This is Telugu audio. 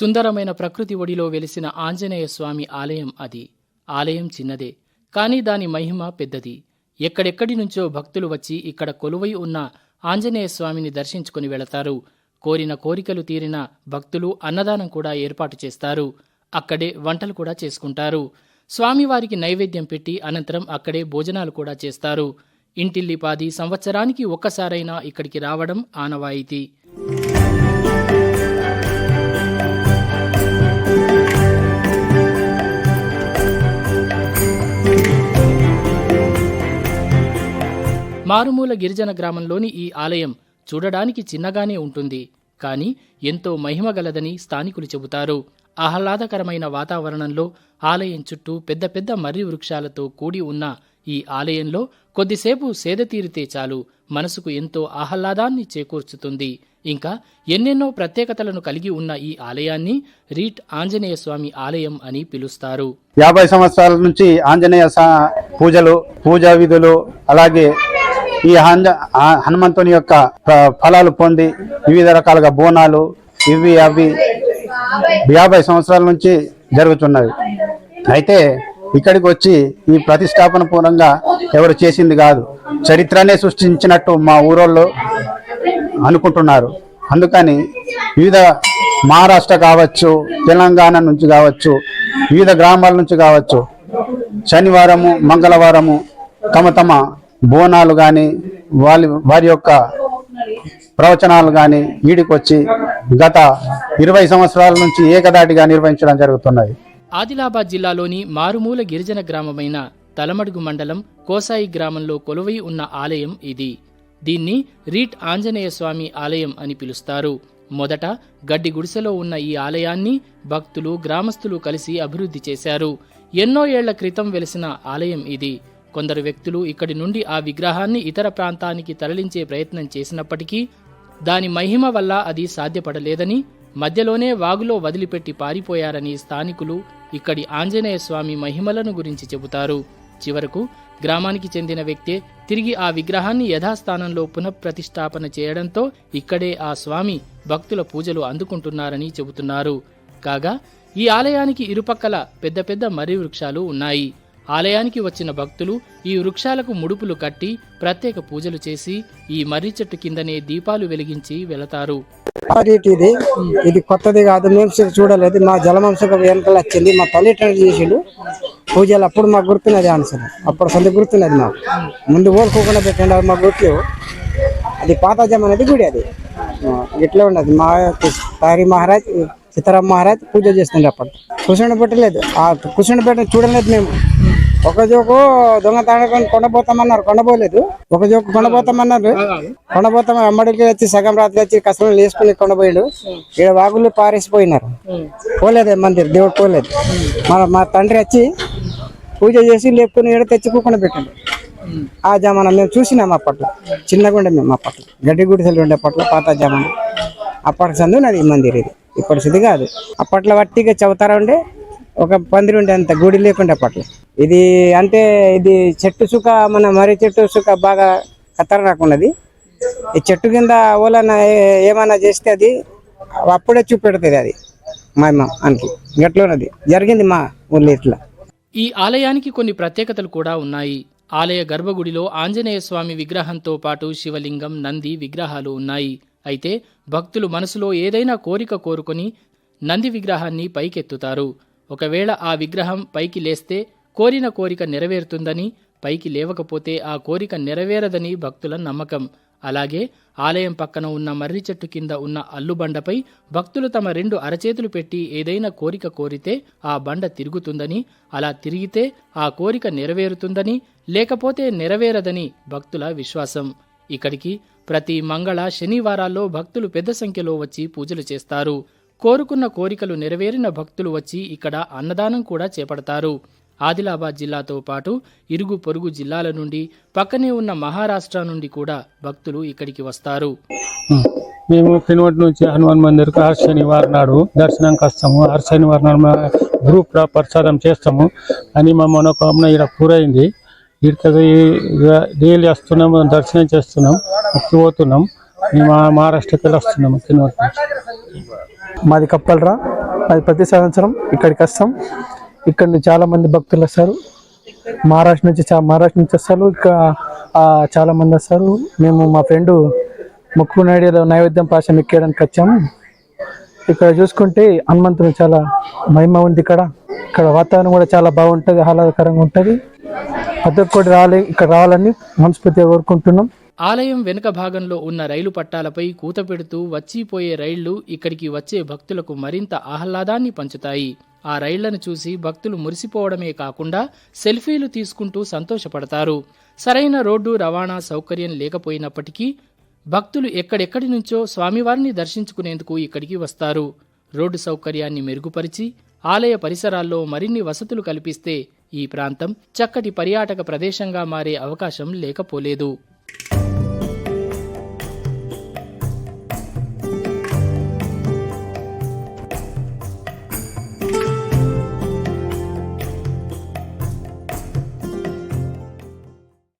సుందరమైన ప్రకృతి ఒడిలో వెలిసిన ఆంజనేయ స్వామి ఆలయం అది. ఆలయం చిన్నదే కానీ దాని మహిమ పెద్దది. ఎక్కడెక్కడి నుంచో భక్తులు వచ్చి ఇక్కడ కొలువై ఉన్న ఆంజనేయ స్వామిని దర్శించుకుని వెళతారు. కోరిన కోరికలు తీరిన భక్తులు అన్నదానం కూడా ఏర్పాటు చేస్తారు. అక్కడే వంటలు కూడా చేసుకుంటారు. స్వామివారికి నైవేద్యం పెట్టి అనంతరం అక్కడే భోజనాలు కూడా చేస్తారు. ఇంటిల్లిపాది సంవత్సరానికి ఒక్కసారైనా ఇక్కడికి రావడం ఆనవాయితీ. మారుమూల గిరిజన గ్రామంలోని ఈ ఆలయం చూడడానికి చిన్నగానే ఉంటుంది. కానీ ఎంతో మహిమగలదని స్థానికులు చెబుతారు. ఆహ్లాదకరమైన వాతావరణంలో ఆలయం చుట్టూ పెద్ద పెద్ద మర్రి వృక్షాలతో కూడి ఉన్న ఈ ఆలయంలో కొద్దిసేపు సేద తీరితే చాలు. మనసుకు ఎంతో ఆహ్లాదాన్ని చేకూర్చుతుంది. ఇంకా ఎన్నెన్నో ప్రత్యేకతలను కలిగి ఉన్న ఈ ఆలయాన్ని రీట్ ఆంజనేయ స్వామి ఆలయం అని పిలుస్తారు. యాభై సంవత్సరాల నుంచి ఆంజనేయ పూజలు పూజా విధులు అలాగే ఈ హనుమంతుని యొక్క ఫలాలు పొంది వివిధ రకాలుగా బోనాలు ఇవి అవి యాభై సంవత్సరాల నుంచి జరుగుతున్నవి. అయితే ఇక్కడికి వచ్చి ఈ ప్రతిష్టాపన పూర్వంగా ఎవరు చేసింది కాదు. చరిత్రనే సృష్టించినట్టు మా ఊరోళ్ళు అనుకుంటున్నారు. అందుకని వివిధ మహారాష్ట్ర కావచ్చు తెలంగాణ నుంచి కావచ్చు వివిధ గ్రామాల నుంచి కావచ్చు శనివారము మంగళవారము తమ తమ బోనాలు కానీ వాళ్ళ వారి యొక్క ప్రవచనాలు కానీ ఈడికొచ్చి గత ఇరవై సంవత్సరాల నుంచి ఏకదాటిగా నిర్వహించడం జరుగుతున్నాయి. ఆదిలాబాద్ జిల్లాలోని మారుమూల గిరిజన గ్రామమైన తలమడుగు మండలం కోసాయి గ్రామంలో కొలువై ఉన్న ఆలయం ఇది. దీన్ని రీట్ ఆంజనేయ స్వామి ఆలయం అని పిలుస్తారు. మొదట గడ్డి గుడిసెలో ఉన్న ఈ ఆలయాన్ని భక్తులు గ్రామస్తులు కలిసి అభివృద్ధి చేశారు. ఎన్నో ఏళ్ళ క్రితం వెలిసిన ఆలయం ఇది. కొందరు వ్యక్తులు ఇక్కడి నుండి ఆ విగ్రహాన్ని ఇతర ప్రాంతానికి తరలించే ప్రయత్నం చేసినప్పటికీ దాని మహిమ వల్ల అది సాధ్యపడలేదని మధ్యలోనే వాగులో వదిలిపెట్టి పారిపోయారని స్థానికులు ఇక్కడి ఆంజనేయ స్వామి మహిమలను గురించి చెబుతారు. చివరకు గ్రామానికి చెందిన వ్యక్తే తిరిగి ఆ విగ్రహాన్ని యథాస్థానంలో పునఃప్రతిష్టాపన చేయడంతో ఇక్కడే ఆ స్వామి భక్తుల పూజలు అందుకుంటున్నారని చెబుతున్నారు. కాగా ఈ ఆలయానికి ఇరుపక్కల పెద్ద పెద్ద మర్రి వృక్షాలు ఉన్నాయి. ఆలయానికి వచ్చిన భక్తులు ఈ వృక్షాలకు ముడుపులు కట్టి ప్రత్యేక పూజలు చేసి ఈ మర్రి చెట్టు కిందనే దీపాలు వెలిగించి వెళతారు. ఇది ఇది కొత్తది కాదు. మేము చూడలేదు. మా జలవంశక వెనకలు వచ్చింది. మా తల్లిదండ్రులు చేసిండు. పూజలు అప్పుడు మాకు గుర్తున్నది ఆన్సర్ అప్పుడు కొంత గుర్తున్నది మాకు. ముందు ఓడుకోకుండా పెట్టండి. అది మాకు గుర్తు అది పాతాజం అనేది గుడి అది. ఇట్లా ఉండదు మా తారి మహారాజ్ సీతారాం మహారాజ్ పూజ చేస్తుండే అప్పుడు. కుషణ పెట్టలేదు. ఆ కుషణ పెట్ట చూడలేదు మేము. ఒక జోకు దొంగ తాడకొని కొండపోతామన్నారు. కొండపోలేదు. ఒక జోకు కొండపోతామన్నారు. కొండబోతాం అమ్మడికి వచ్చి సగం రాత్రి వచ్చి కసలు వేసుకుని కొండపోయాడు. ఇక్కడ వాగులు పారేసిపోయినారు. పోలేదు మందిర్ దేవుడు పోలేదు. మన మా తండ్రి వచ్చి పూజ చేసి లేపుకుని ఈడ తెచ్చుకోకుండా పెట్టండి. ఆ జమానా మేము చూసినాం అప్పట్లో. చిన్నగా ఉండే మేము అప్పట్లో. గడ్డి గుడిసెలు ఉండే అప్పట్లో పాత జమానా. అప్పటి సందున్నది ఈ మందిర్ ఇది. ఇప్పటి కాదు. అప్పట్లో వట్టిగా చదువుతారా ఉండే ఒక పందిరి ఉండే అంత గుడి లేకుండే అప్పట్లో. ఇది అంటే ఇది చెట్టు సుఖ మన మర్రి చెట్టు సుఖ బాగా ఖతర్నాక్ ఉన్నది. ఈ చెట్టు కింద ఓలన ఏమైనా చేస్తే అది అప్పుడే చూపెడుతుంది అది. మా అమ్మ గట్లోనది జరిగింది మా ఊళ్ళో ఇట్లా. ఈ ఆలయానికి కొన్ని ప్రత్యేకతలు కూడా ఉన్నాయి. ఆలయ గర్భగుడిలో ఆంజనేయ స్వామి విగ్రహంతో పాటు శివలింగం నంది విగ్రహాలు ఉన్నాయి. అయితే భక్తులు మనసులో ఏదైనా కోరిక కోరుకొని నంది విగ్రహాన్ని పైకెత్తుతారు. ఒకవేళ ఆ విగ్రహం పైకి లేస్తే కోరిన కోరిక నెరవేరుతుందని పైకి లేవకపోతే ఆ కోరిక నెరవేరదని భక్తుల నమ్మకం. అలాగే ఆలయం పక్కన ఉన్న మర్రి చెట్టు కింద ఉన్న అల్లుబండపై భక్తులు తమ రెండు అరచేతులు పెట్టి ఏదైనా కోరిక కోరితే ఆ బండ తిరుగుతుందని అలా తిరిగితే ఆ కోరిక నెరవేరుతుందని లేకపోతే నెరవేరదని భక్తుల విశ్వాసం. ఇక్కడికి ప్రతి మంగళ శనివారాల్లో భక్తులు పెద్ద సంఖ్యలో వచ్చి పూజలు చేస్తారు. కోరుకున్న కోరికలు నెరవేరిన భక్తులు వచ్చి ఇక్కడ అన్నదానం కూడా చేపడతారు. ఆదిలాబాద్ జిల్లాతో పాటు ఇరుగు పొరుగు జిల్లాల నుండి పక్కనే ఉన్న మహారాష్ట్ర నుండి కూడా భక్తులు ఇక్కడికి వస్తారు. మేము పినవటి నుంచి హనుమాన్ మందిర్కి ఆరు శనివారం నాడు దర్శనానికి వస్తాము ఆరు శనివారం నాడు గ్రూప్ ప్రసాదం చేస్తాము. అని మా మనోకామన ఇక్కడ పూరైంది. ఇక్కడికి డైలీ వస్తున్నాము దర్శనం చేస్తున్నాం పోతున్నాం. మేము మా మహారాష్ట్రకి వెళ్ళి వస్తున్నాము పినవటి నుంచి. మాది కప్పలరా అది ప్రతి సంవత్సరం ఇక్కడికి వస్తాం. ఇక్కడ నుంచి చాలా మంది భక్తులు వస్తారు. మహారాష్ట్ర నుంచి మహారాష్ట్ర నుంచి వస్తారు. ఇక్కడ చాలా మంది వస్తారు. మేము మా ఫ్రెండ్ ముక్కు నాయుడులో నైవేద్యం పాశం ఎక్కేయడానికి వచ్చాము. ఇక్కడ చూసుకుంటే హనుమంతుడు చాలా మహిమ ఉంది ఇక్కడ. ఇక్కడ వాతావరణం కూడా చాలా బాగుంటుంది ఆహ్లాదకరంగా ఉంటుంది. ప్రతి ఒక్కటి ఇక్కడ రావాలని మనస్ఫూర్తిగా కోరుకుంటున్నాం. ఆలయం వెనుక భాగంలో ఉన్న రైలు పట్టాలపై కూత పెడుతూ వచ్చిపోయే రైళ్ళు ఇక్కడికి వచ్చే భక్తులకు మరింత ఆహ్లాదాన్ని పంచుతాయి. ఆ రైళ్ళను చూసి భక్తులు మురిసిపోవడమే కాకుండా సెల్ఫీలు తీసుకుంటూ సంతోషపడతారు. సరైన రోడ్డు రవాణా సౌకర్యం లేకపోయినప్పటికీ భక్తులు ఎక్కడెక్కడి నుంచో స్వామివారిని దర్శించుకునేందుకు ఇక్కడికి వస్తారు. రోడ్డు సౌకర్యాన్ని మెరుగుపరిచి ఆలయ పరిసరాల్లో మరిన్ని వసతులు కల్పిస్తే ఈ ప్రాంతం చక్కటి పర్యాటక ప్రదేశంగా మారే అవకాశం లేకపోలేదు.